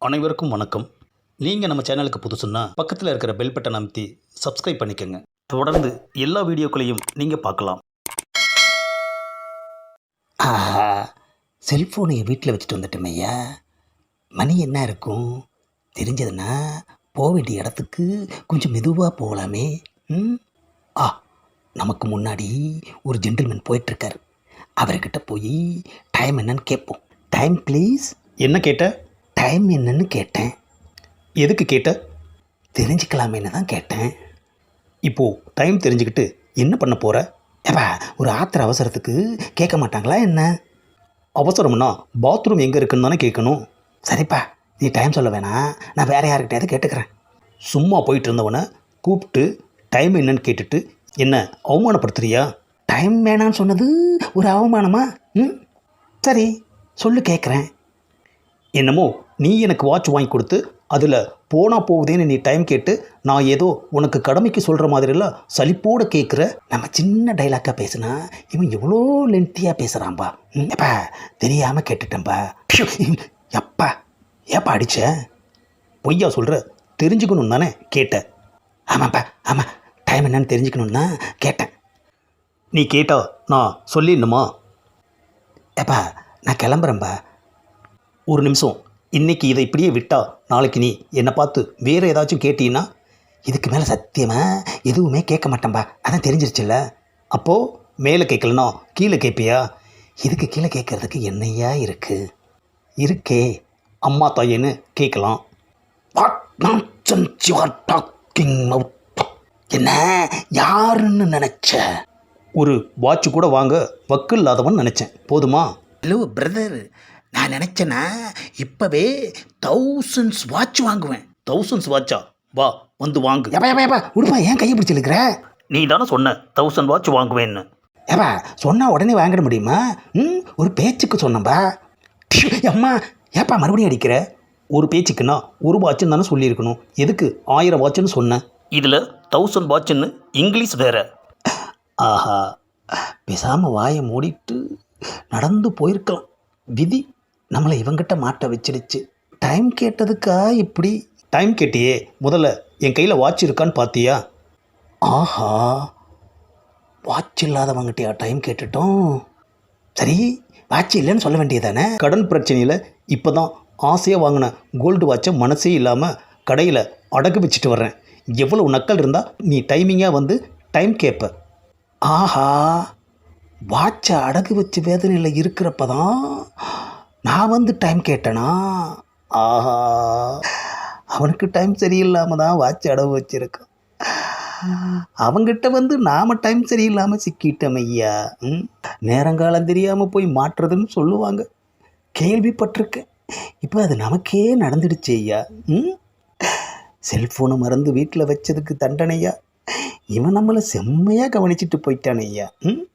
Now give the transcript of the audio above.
அனைவருக்கும் வணக்கம். நீங்கள் நம்ம சேனலுக்கு புதுசுன்னா பக்கத்தில் இருக்கிற பெல் பட்டன் அமைத்தி சப்ஸ்கிரைப் பண்ணிக்கோங்க. தொடர்ந்து எல்லா வீடியோக்களையும் நீங்கள் பார்க்கலாம். ஆஹா செல்ஃபோனை வீட்டில் வச்சுட்டு வந்துட்டோம் ஐயா. மணி என்ன இருக்கும்? தெரிஞ்சதுன்னா போக வேண்டிய இடத்துக்கு கொஞ்சம் மெதுவாக போகலாமே. ம்? ஆ நமக்கு முன்னாடி ஒரு ஜென்டில்மேன் போயிட்டுருக்கார். அவர்கிட்ட போய் டைம் என்னன்னு கேட்போம். டைம் ப்ளீஸ் என்ன கேட்ட? டைம் என்னன்னு கேட்டேன். எதுக்கு கேட்ட? தெரிஞ்சுக்கலாமேன்னு தான் கேட்டேன். இப்போது டைம் தெரிஞ்சுக்கிட்டு என்ன பண்ண போகிற ஏப்பா ஒரு ஆத்திர அவசரத்துக்கு கேட்க மாட்டாங்களா என்ன? அவசரம்னா பாத்ரூம் எங்கே இருக்குன்னு தானே கேட்கணும். சரிப்பா நீ டைம் சொல்ல வேணாம் நான் வேறு யாருக்கிட்டையாவது கேட்டுக்கிறேன். சும்மா போயிட்டு இருந்தவனை கூப்பிட்டு டைம் என்னன்னு கேட்டுட்டு என்ன அவமானப்படுத்துறியா? டைம் வேணான்னு சொன்னது ஒரு அவமானமா? ம்? சரி சொல்லு கேட்குறேன். என்னமோ நீ எனக்கு வாட்ச் வாங்கி கொடுத்து அதில் போனால் போகுதேன்னு நீ டைம் கேட்டு நான் ஏதோ உனக்கு கடமைக்கு சொல்கிற மாதிரிலாம் சலிப்போடு கேட்குற நம்ம சின்ன டைலாக்காக பேசுனா இவன் எவ்வளோ லென்த்தியாக பேசுகிறான்பா எப்பா தெரியாமல் கேட்டுட்டேன்பா. எப்பா ஏப்பா அடிச்ச? பொய்யா சொல்கிற தெரிஞ்சுக்கணும் தானே கேட்ட. ஆமாப்பா ஆமாம் டைம் என்னன்னு தெரிஞ்சுக்கணுன்னு தான் கேட்டேன். நீ கேட்டா நான் சொல்லிடணுமா? ஏப்பா நான் கிளம்புறேன்பா. ஒரு நிமிஷம். இன்னைக்கு இதை இப்படியே விட்டா நாளைக்கு நீ என்னை பார்த்து வேறு ஏதாச்சும் கேட்டீன்னா இதுக்கு மேலே சத்தியமாக எதுவுமே கேட்க மாட்டேன்பா. அதான் தெரிஞ்சிருச்சுல்ல. அப்போது மேலே கேட்கலனா கீழே கேட்பியா? இதுக்கு கீழே கேட்கறதுக்கு என்னையா இருக்குது இருக்கே அம்மா தாயேன்னு கேட்கலாம். என்ன? யாருன்னு நினச்ச? ஒரு வாட்ச் கூட வாங்க வக்கு இல்லாதவன் நினச்சேன். போதுமா? ஹலோ பிரதர் நான் நினச்சேன்னா இப்போவே தௌசண்ட்ஸ் வாட்ச் வாங்குவேன். தௌசண்ட்ஸ் வாட்சா வா வந்து வாங்கு. ஏப்பா ஏப்பா ஏப்பா உடுப்பா ஏன் கையை பிடிச்சிருக்கிற நீ தானே சொன்ன தௌசண்ட் வாட்ச் வாங்குவேன்னு. ஏப்பா சொன்னால் உடனே வாங்கிட முடியுமா? ம் ஒரு பேச்சுக்கு சொன்னம்பா ப்ஷு, அம்மா ஏப்பா மறுபடியும் அடிக்கிற? ஒரு பேச்சுக்குன்னா ஒரு வாட்சுன்னு தானே சொல்லியிருக்கணும். எதுக்கு ஆயிரம் வாட்சுன்னு சொன்னேன் இதில் தௌசண்ட் வாட்சுன்னு இங்கிலீஷ் வேற. ஆஹா பேசாமல் வாயை மூடிட்டு நடந்து போயிருக்கலாம். விதி நம்மளை இவங்கிட்ட மாட்ட வச்சிடுச்சு டைம் கேட்டதுக்கா இப்படி? டைம் கேட்டியே முதல்ல என் கையில் வாட்ச் இருக்கான்னு பார்த்தியா ஆஹா வாட்ச் இல்லாதவங்கிட்டயா டைம் கேட்டுட்டோம்? சரி வாட்ச் இல்லைன்னு சொல்ல வேண்டியதானே கடன் பிரச்சனையில் இப்போ தான் ஆசையாக வாங்கின கோல்டு வாட்சை மனசே இல்லாமல் கடையில் அடகு வச்சுட்டு வர்றேன். எவ்வளவு நக்கல் இருந்தால் நீ டைமிங்காக வந்து டைம் கேட்ப ஆஹா வாட்சை அடகு வச்சு வேதனையில் இருக்கிறப்ப தான் நான் வந்து டைம் கேட்டேனா? ஆஹா. அவனுக்கு டைம் சரியில்லாமல் தான் வாட்ச் அடவு வச்சுருக்கான் அவங்கிட்ட வந்து நாம் டைம் சரியில்லாமல் சிக்கிட்டோம் ஐயா. ம்? நேரங்காலம் தெரியாமல் போய் மாற்றுறதுன்னு சொல்லுவாங்க. கேள்விப்பட்டிருக்கேன். இப்போ அது நமக்கே நடந்துடுச்சு ஐயா. ம்? செல்ஃபோனை மறந்து வீட்டில் வச்சதுக்கு தண்டனையா? இவன் நம்மளை செம்மையாக கவனிச்சிட்டு போயிட்டான் ஐயா. ம்?